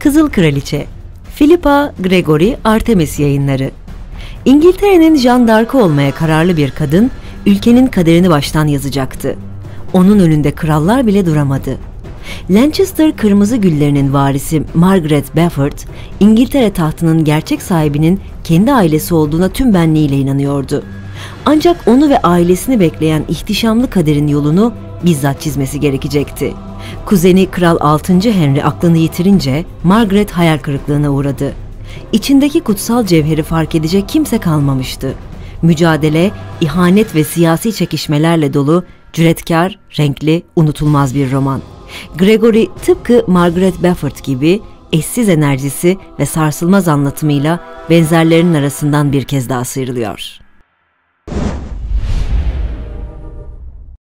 Kızıl Kraliçe Philippa Gregory Artemis yayınları İngiltere'nin Jeanne d'Arc olmaya kararlı bir kadın, ülkenin kaderini baştan yazacaktı. Onun önünde krallar bile duramadı. Lancaster kırmızı güllerinin varisi Margaret Beaufort, İngiltere tahtının gerçek sahibinin kendi ailesi olduğuna tüm benliğiyle inanıyordu. Ancak onu ve ailesini bekleyen ihtişamlı kaderin yolunu bizzat çizmesi gerekecekti. Kuzeni Kral 6. Henry aklını yitirince Margaret hayal kırıklığına uğradı. İçindeki kutsal cevheri fark edecek kimse kalmamıştı. Mücadele, ihanet ve siyasi çekişmelerle dolu, cüretkar, renkli, unutulmaz bir roman. Gregory tıpkı Margaret Beaufort gibi eşsiz enerjisi ve sarsılmaz anlatımıyla benzerlerinin arasından bir kez daha sıyrılıyor.